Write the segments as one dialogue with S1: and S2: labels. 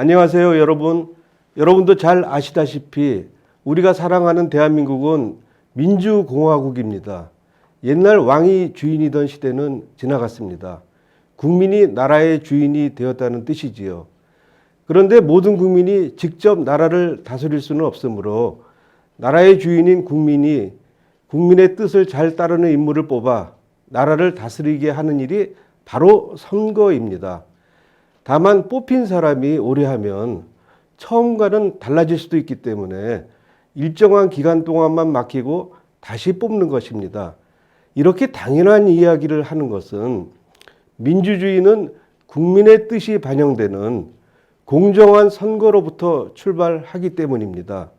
S1: 안녕하세요, 여러분. 여러분도 잘 아시다시피 우리가 사랑하는 대한민국은 민주공화국입니다. 옛날 왕이 주인이던 시대는 지나갔습니다. 국민이 나라의 주인이 되었다는 뜻이지요. 그런데 모든 국민이 직접 나라를 다스릴 수는 없으므로 나라의 주인인 국민이 국민의 뜻을 잘 따르는 인물을 뽑아 나라를 다스리게 하는 일이 바로 선거입니다. 다만 뽑힌 사람이 오래 하면 처음과는 달라질 수도 있기 때문에 일정한 기간 동안만 맡기고 다시 뽑는 것입니다. 이렇게 당연한 이야기를 하는 것은 민주주의는 국민의 뜻이 반영되는 공정한 선거로부터 출발하기 때문입니다.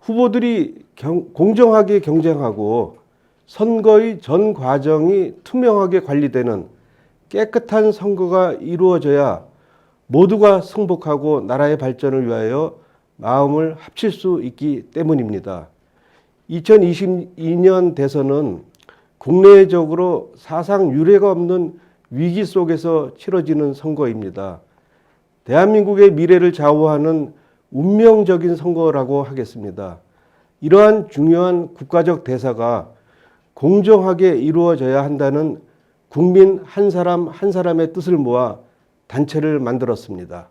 S1: 후보들이 경- 공정하게 경쟁하고 선거의 전 과정이 투명하게 관리되는 깨끗한 선거가 이루어져야 모두가 승복하고 나라의 발전을 위하여 마음을 합칠 수 있기 때문입니다. 2022년 대선은 국내적으로 사상 유례가 없는 위기 속에서 치러지는 선거입니다. 대한민국의 미래를 좌우하는 운명적인 선거라고 하겠습니다. 이러한 중요한 국가적 대사가 공정하게 이루어져야 한다는 국민 한 사람 한 사람의 뜻을 모아 단체를 만들었습니다.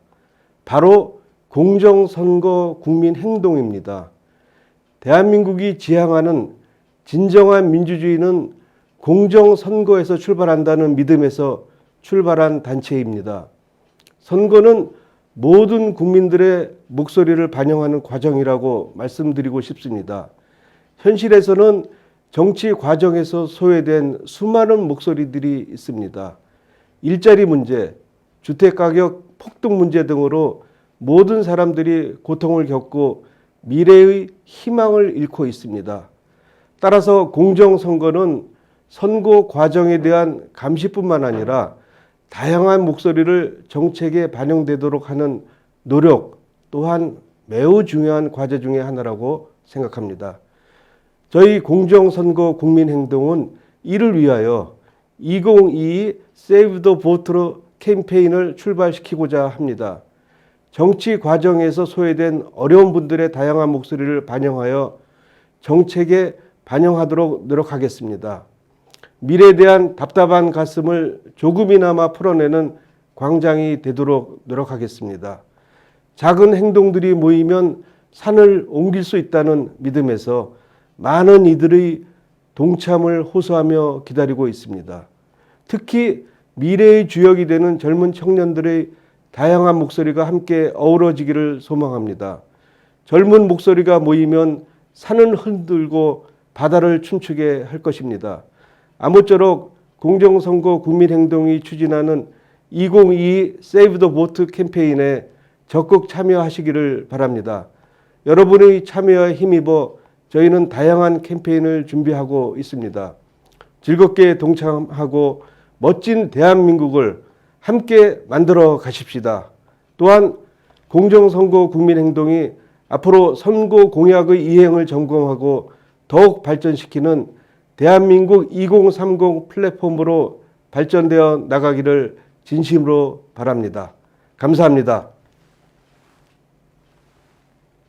S1: 바로 공정선거 국민행동입니다. 대한민국이 지향하는 진정한 민주주의는 공정선거에서 출발한다는 믿음에서 출발한 단체입니다. 선거는 모든 국민들의 목소리를 반영하는 과정이라고 말씀드리고 싶습니다. 현실에서는 정치 과정에서 소외된 수많은 목소리들이 있습니다. 일자리 문제, 주택가격 폭등 문제 등으로 모든 사람들이 고통을 겪고 미래의 희망을 잃고 있습니다. 따라서 공정선거는 선거 과정에 대한 감시뿐만 아니라 다양한 목소리를 정책에 반영되도록 하는 노력 또한 매우 중요한 과제 중의 하나라고 생각합니다. 저희 공정선거 국민행동은 이를 위하여 2022 Save the Vote 캠페인을 출발시키고자 합니다. 정치 과정에서 소외된 어려운 분들의 다양한 목소리를 반영하여 정책에 반영하도록 노력하겠습니다. 미래에 대한 답답한 가슴을 조금이나마 풀어내는 광장이 되도록 노력하겠습니다. 작은 행동들이 모이면 산을 옮길 수 있다는 믿음에서 많은 이들의 동참을 호소하며 기다리고 있습니다. 특히 미래의 주역이 되는 젊은 청년들의 다양한 목소리가 함께 어우러지기를 소망합니다. 젊은 목소리가 모이면 산을 흔들고 바다를 춤추게 할 것입니다. 아무쪼록 공정선거 국민행동이 추진하는 2022 Save the Vote 캠페인에 적극 참여하시기를 바랍니다. 여러분의 참여에 힘입어 저희는 다양한 캠페인을 준비하고 있습니다. 즐겁게 동참하고 멋진 대한민국을 함께 만들어 가십시다. 또한 공정선거 국민행동이 앞으로 선거 공약의 이행을 점검하고 더욱 발전시키는 대한민국 2030 플랫폼으로 발전되어 나가기를 진심으로 바랍니다. 감사합니다.